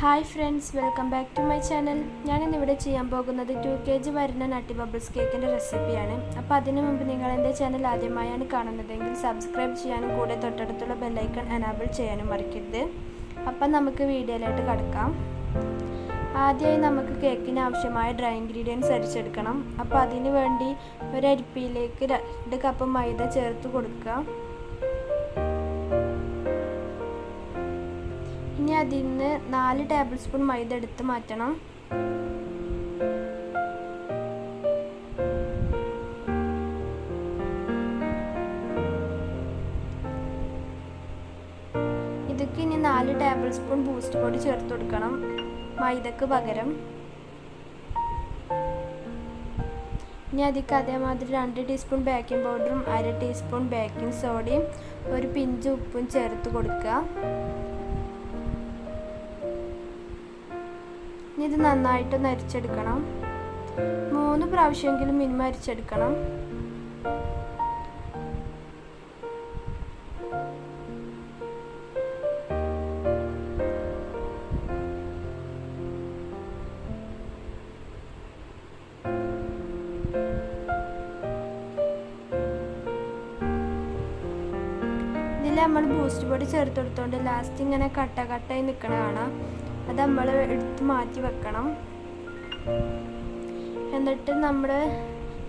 Hi friends welcome back to my channel. ഞാനിന്നിവിടെ ചെയ്യാൻ പോകുന്നത് ടു കെ ജി വരുന്ന നട്ടി ബബിൾസ് കേക്കിന്റെ റെസിപ്പിയാണ്. അപ്പോൾ അതിനു മുമ്പ് നിങ്ങൾ എന്റെ ചാനൽ ആദ്യമായാണ് കാണുന്നതെങ്കിൽ സബ്സ്ക്രൈബ് ചെയ്യാനും കൂടെ തൊട്ടടുത്തുള്ള ബെല്ലൈക്കൺ എനാബിൾ ചെയ്യാനും മറക്കരുത്. അപ്പം നമുക്ക് വീഡിയോയിലോട്ട് കടക്കാം. ആദ്യമായി നമുക്ക് കേക്കിന് ആവശ്യമായ ഡ്രൈ ഇൻഗ്രീഡിയൻസ് അരിച്ചെടുക്കണം. അപ്പോൾ അതിന് വേണ്ടി ഒരു അരിപ്പിയിലേക്ക് രണ്ട് കപ്പ് മൈദ ചേർത്ത് കൊടുക്കുക. അതിൽ നിന്ന് നാല് ടേബിൾ സ്പൂൺ മൈദ എടുത്ത് മാറ്റണം. ഇതൊക്കെ ഇനി നാല് ടേബിൾ സ്പൂൺ ബൂസ്റ്റ് പൊടി ചേർത്ത് കൊടുക്കണം മൈദക്ക് പകരം. ഇനി അതിക്ക് അതേമാതിരി രണ്ട് ടീസ്പൂൺ ബേക്കിംഗ് പൗഡറും അര ടീസ്പൂൺ ബേക്കിംഗ് സോഡയും ഒരു പിഞ്ച് ഉപ്പും ചേർത്ത് കൊടുക്കുക. ഇനി ഇത് നന്നായിട്ടൊന്ന് അരിച്ചെടുക്കണം മൂന്ന് പ്രാവശ്യമെങ്കിലും മിനിമം അരിച്ചെടുക്കണം ഇതിൽ നമ്മൾ ബൂസ്റ്റ് പൊടി ചേർത്ത് കൊടുത്തോണ്ട് ലാസ്റ്റ് ഇങ്ങനെ കട്ട കട്ടായി നിൽക്കണ കാണാം. അത് നമ്മൾ എടുത്ത് മാറ്റി വെക്കണം. എന്നിട്ട് നമ്മൾ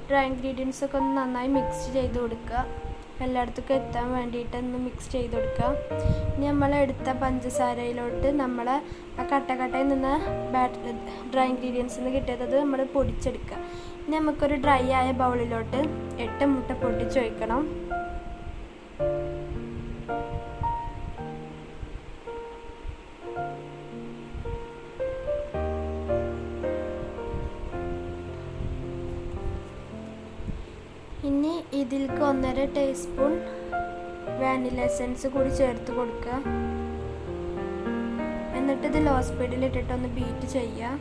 ഡ്രൈ ഇൻഗ്രീഡിയൻസ് ഒക്കെ ഒന്ന് നന്നായി മിക്സ് ചെയ്ത് കൊടുക്കുക. എല്ലായിടത്തേക്കും എത്താൻ വേണ്ടിയിട്ട് ഒന്ന് മിക്സ് ചെയ്ത് കൊടുക്കുക. ഇനി നമ്മൾ എടുത്ത പഞ്ചസാരയിലോട്ട് നമ്മൾ ആ കട്ടക്കട്ടയിൽ നിന്ന് ബാറ്റ് ഡ്രൈ ഇൻഗ്രീഡിയൻസ് നിന്ന് കിട്ടിയത് നമ്മൾ പൊടിച്ചെടുക്കുക. ഇനി നമുക്കൊരു ഡ്രൈ ആയ ബൗളിലോട്ട് എട്ട് മുട്ട പൊട്ടിച്ചൊഴിക്കണം ഇനി ടീസ്പൂൺ വാനില എസൻസ് കൂടി ചേർത്ത് കൊടുക്കുക. എന്നിട്ട് ഇത് ലോ സ്പീഡിൽ ഇട്ടിട്ട് ഒന്ന് ബീറ്റ് ചെയ്യുക.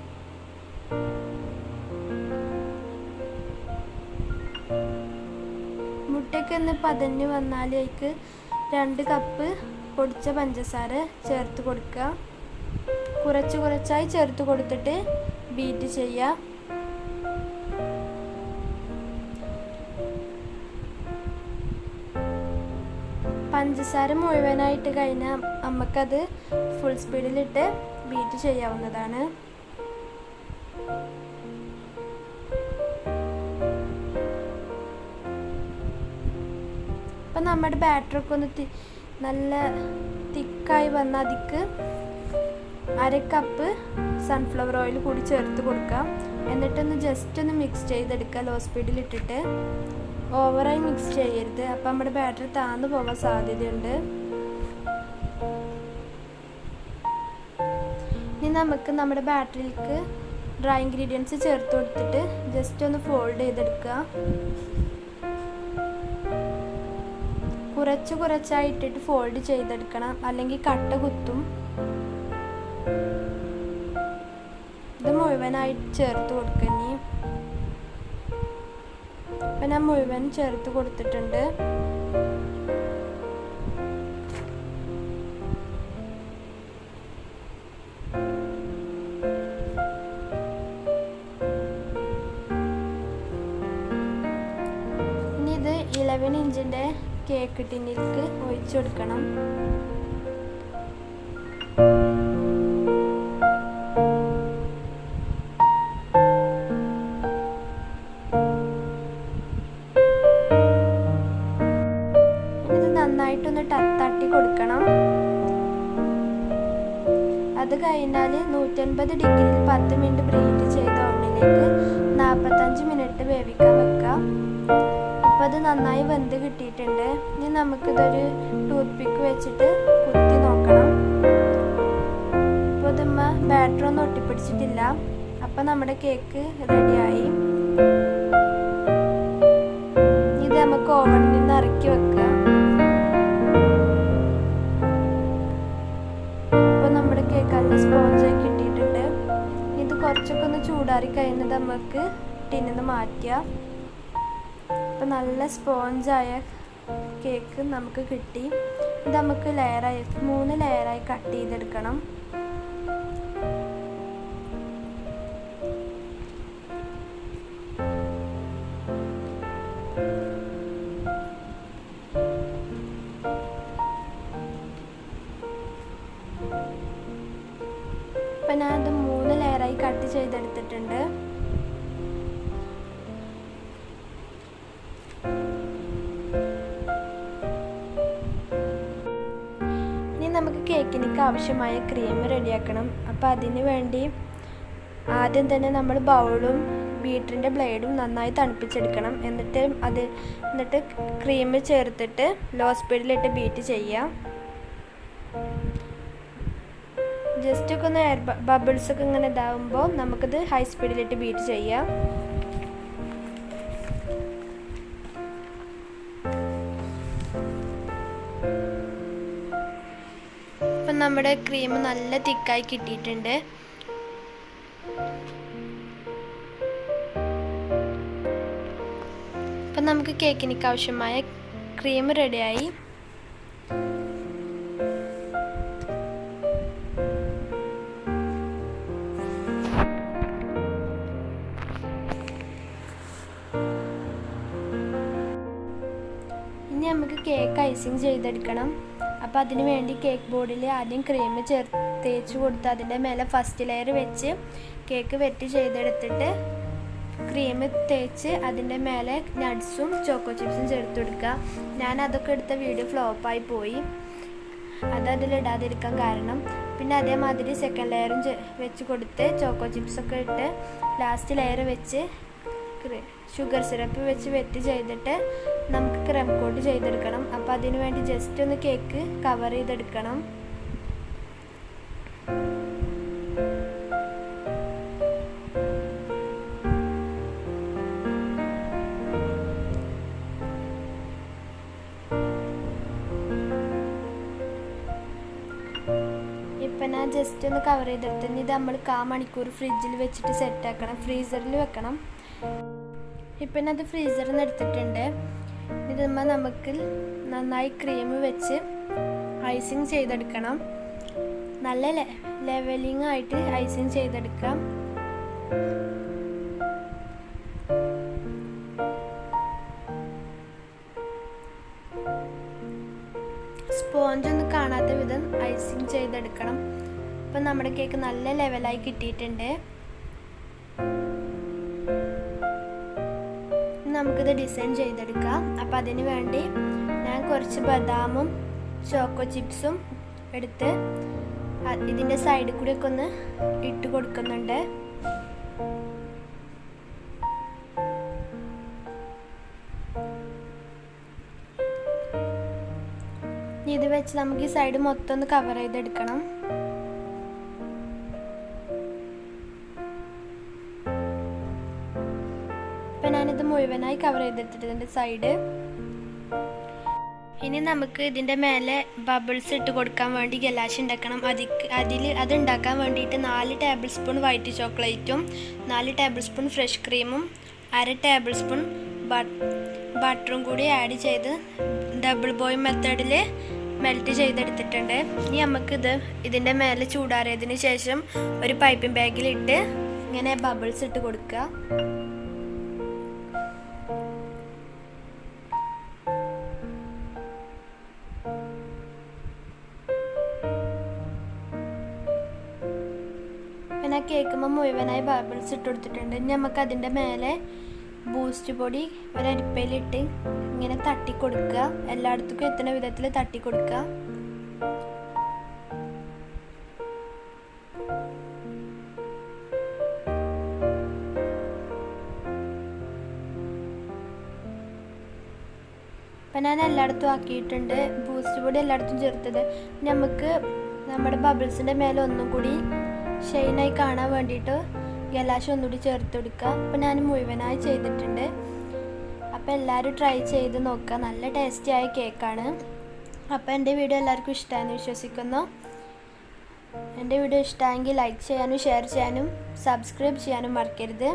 മുട്ടയ്ക്ക് ഒന്ന് പതഞ്ഞ് വന്നാൽ അതിക്ക് രണ്ട് കപ്പ് പൊടിച്ച പഞ്ചസാര ചേർത്ത് കൊടുക്കുക. കുറച്ച് കുറച്ചായി ചേർത്ത് കൊടുത്തിട്ട് ബീറ്റ് ചെയ്യുക. പഞ്ചസാര മുഴുവനായിട്ട് കഴിഞ്ഞാൽ നമുക്കത് ഫുൾ സ്പീഡിലിട്ട് ബീറ്റ് ചെയ്യാവുന്നതാണ്. അപ്പം നമ്മുടെ ബാറ്ററൊക്കെ ഒന്ന് നല്ല തിക്കായി വന്ന അതിക്ക് അര കപ്പ് സൺഫ്ലവർ ഓയിൽ കൂടി ചേർത്ത് കൊടുക്കാം. എന്നിട്ടൊന്ന് ജസ്റ്റ് ഒന്ന് മിക്സ് ചെയ്തെടുക്കുക ലോ സ്പീഡിൽ ഇട്ടിട്ട്. ഓവറായി മിക്സ് ചെയ്യരുത്. അപ്പം നമ്മുടെ ബാറ്റർ താന്നു പോകാൻ സാധ്യതയുണ്ട്. ഇനി നമുക്ക് നമ്മുടെ ബാറ്ററിയിലേക്ക് ഡ്രൈ ഇൻഗ്രീഡിയൻസ് ചേർത്ത് കൊടുത്തിട്ട് ജസ്റ്റ് ഒന്ന് ഫോൾഡ് ചെയ്തെടുക്കുക. കുറച്ച് ഇട്ടിട്ട് ഫോൾഡ് ചെയ്തെടുക്കണം. അല്ലെങ്കിൽ കട്ട കുത്തും. ഇത് മുഴുവനായിട്ട് ചേർത്ത് കൊടുക്കഞ്ഞി അപ്പം ഞാൻ മുഴുവൻ ചേർത്ത് കൊടുത്തിട്ടുണ്ട്. ഇനി ഇത് ഇലവൻ ഇഞ്ചിന്റെ കേക്ക് ടിന്നിലേക്ക് ഒഴിച്ചു കൊടുക്കണം. പത്ത് മിനിറ്റ് ബ്രീറ്റ് ചെയ്ത ഓവനിലേക്ക് നാൽപ്പത്തഞ്ച് മിനിറ്റ് വേവിക്കാൻ വെക്കാം. അപ്പോൾ അത് നന്നായി വെന്ത് കിട്ടിയിട്ടുണ്ട്. ഇനി നമുക്കിതൊരു ടൂത്ത് പിക്ക് വെച്ചിട്ട് കുത്തി നോക്കണം. ഇപ്പോൾ ഇതുമ്മ ബാറ്റർ ഒന്നും ഒട്ടിപ്പിടിച്ചിട്ടില്ല. അപ്പോൾ നമ്മുടെ കേക്ക് റെഡിയായി ഇത് നമുക്ക് ഓവനിൽ ടിന്നിൽ നിന്ന് മാറ്റുക അപ്പം നല്ല സ്പോഞ്ചായ കേക്ക് നമുക്ക് കിട്ടി. ഇത് നമുക്ക് ലെയറായി മൂന്ന് ലെയറായി കട്ട് ചെയ്തെടുക്കണം. അപ്പം ഞാനത് മൂന്ന് ലെയറായി കട്ട് ചെയ്തെടുത്തിട്ടുണ്ട്. കേക്കിനൊക്കെ ആവശ്യമായ ക്രീം റെഡിയാക്കണം. അപ്പോൾ അതിന് വേണ്ടി ആദ്യം തന്നെ നമ്മൾ ബൗളും ബീറ്ററിന്റെ ബ്ലേഡും നന്നായി തണുപ്പിച്ചെടുക്കണം. എന്നിട്ട് അത് എന്നിട്ട് ക്രീം ചേർത്തിട്ട് ലോ സ്പീഡിലിട്ട് ബീറ്റ് ചെയ്യുക. ജസ്റ്റ് ഒക്കെ ഒന്ന് എയർ ബബിൾസ് ഒക്കെ ഇങ്ങനെ ഇതാവുമ്പോൾ നമുക്കിത് ഹൈ സ്പീഡിലിട്ട് ബീറ്റ് ചെയ്യാം ഇപ്പം നമ്മുടെ ക്രീം നല്ല തിക്കായി കിട്ടിയിട്ടുണ്ട്. അപ്പം നമുക്ക് കേക്കിനൊക്കെ ആവശ്യമായ ക്രീം റെഡിയായി. ഇനി നമുക്ക് കേക്ക് ഐസിങ് ചെയ്തെടുക്കണം. അപ്പോൾ അതിന് വേണ്ടി കേക്ക് ബോർഡിൽ ആദ്യം ക്രീം ചേർ തേച്ച് കൊടുത്ത് അതിന്റെ മേലെ ഫസ്റ്റ് ലെയർ വെച്ച് കേക്ക് വെറ്റ് ചെയ്തെടുത്തിട്ട് ക്രീം തേച്ച് അതിന്റെ മേലെ നട്ട്സും ചോക്കോ ചിപ്സും ചേർത്ത് കൊടുക്കുക. ഞാൻ അതൊക്കെ എടുത്ത വീഡിയോ ഫ്ലോപ്പായി പോയി. അത് അതിലിടാതിരിക്കാൻ കാരണം. പിന്നെ അതേമാതിരി സെക്കൻഡ് ലെയറും വെച്ച് കൊടുത്ത് ചോക്കോ ചിപ്സൊക്കെ ഇട്ട് ലാസ്റ്റ് ലെയർ വെച്ച് ഷുഗർ സിറപ്പ് വെച്ച് വെറ്റ് ചെയ്തിട്ട് നമുക്ക് ക്രം കോട്ട് ചെയ്തെടുക്കണം. അപ്പോൾ അതിന് വേണ്ടി ജസ്റ്റ് ഒന്ന് കേക്ക് കവർ ചെയ്തെടുക്കണം. ഇപ്പം ഞാൻ ജസ്റ്റ് ഒന്ന് കവർ ചെയ്തെടുത്ത് ഇത് നമ്മൾ കാ മണിക്കൂർ ഫ്രിഡ്ജിൽ വെച്ചിട്ട് സെറ്റ് ആക്കണം. ഫ്രീസറിൽ വെക്കണം. ഇപ്പം അത് ഫ്രീസറിൽ നിന്ന് എടുത്തിട്ടുണ്ട്. ഇതുമ്പോൾ നമുക്ക് നന്നായി ക്രീം വെച്ച് ഐസിങ് ചെയ്തെടുക്കണം. നല്ല ലെവലിംഗ് ആയിട്ട് ഐസിങ് ചെയ്തെടുക്കാം. സ്പോഞ്ച് ഒന്നും കാണാത്ത വിധം ഐസിങ് ചെയ്തെടുക്കണം. ഇപ്പം നമ്മുടെ കേക്ക് നല്ല ലെവലായി കിട്ടിയിട്ടുണ്ട്. നമുക്കിത് ഡിസൈൻ ചെയ്തെടുക്കാം. അപ്പം അതിന് വേണ്ടി ഞാൻ കുറച്ച് ബദാമും ചോക്കോ ചിപ്സും എടുത്ത് ഇതിന്റെ സൈഡിൽ കൂടി ഒക്കെ ഒന്ന് ഇട്ട് കൊടുക്കുന്നുണ്ട്. ഇത് വെച്ച് നമുക്ക് ഈ സൈഡ് മൊത്തം ഒന്ന് കവർ ചെയ്തെടുക്കണം. മുഴുവനായി കവർ ചെയ്തിട്ടുണ്ട് ഇതിന്റെ സൈഡ് ഇനി നമുക്ക് ഇതിന്റെ മേലെ ബബിൾസ് ഇട്ട് കൊടുക്കാൻ വേണ്ടി ഗലാശ് ഉണ്ടാക്കണം അതിക്ക് അതിൽ അത് ഉണ്ടാക്കാൻ വേണ്ടിയിട്ട് നാല് ടേബിൾ സ്പൂൺ വൈറ്റ് ചോക്ലേറ്റും നാല് ടേബിൾ സ്പൂൺ ഫ്രഷ് ക്രീമും അര ടേബിൾ സ്പൂൺ ബട്ടറും കൂടി ആഡ് ചെയ്ത് ഡബിൾ ബോയ് മെത്തേഡിൽ മെൽറ്റ് ചെയ്തെടുത്തിട്ടുണ്ട്. ഇനി നമുക്കിത് ഇതിന്റെ മേലെ ചൂടാറിയതിന് ശേഷം ഒരു പൈപ്പിംഗ് ബാഗിലിട്ട് ഇങ്ങനെ ബബിൾസ് ഇട്ട് കൊടുക്കുക. മുഴുവനായി ബബിൾസ് ഇട്ട് കൊടുത്തിട്ടുണ്ട്. നമുക്ക് അതിന്റെ മേലെ ബൂസ്റ്റ് പൊടി ഒരരിപ്പയിലിട്ട് ഇങ്ങനെ തട്ടി കൊടുക്കുക. എല്ലായിടത്തേക്കും എത്തുന്ന വിധത്തിൽ തട്ടി കൊടുക്കുക. ഞാൻ എല്ലായിടത്തും ആക്കിയിട്ടുണ്ട്. ബൂസ്റ്റ് പൊടി എല്ലായിടത്തും ചേർത്തത്. നമുക്ക് നമ്മുടെ ബബിൾസിന്റെ മേലെ ഒന്നും കൂടി ഷെയ്നായി കാണാൻ വേണ്ടിയിട്ട് ഗലാശം ഒന്നുകൂടി ചേർത്ത് കൊടുക്കുക. അപ്പോൾ ഞാൻ മുഴുവനായി ചെയ്തിട്ടുണ്ട്. അപ്പോൾ എല്ലാവരും ട്രൈ ചെയ്ത് നോക്കുക. നല്ല ടേസ്റ്റി ആയ കേക്കാണ് അപ്പോൾ എന്റെ വീഡിയോ എല്ലാവർക്കും ഇഷ്ടമായെന്ന് വിശ്വസിക്കുന്നു. എന്റെ വീഡിയോ ഇഷ്ടമായെങ്കിൽ ലൈക്ക് ചെയ്യാനും ഷെയർ ചെയ്യാനും സബ്സ്ക്രൈബ് ചെയ്യാനും മറക്കരുത്.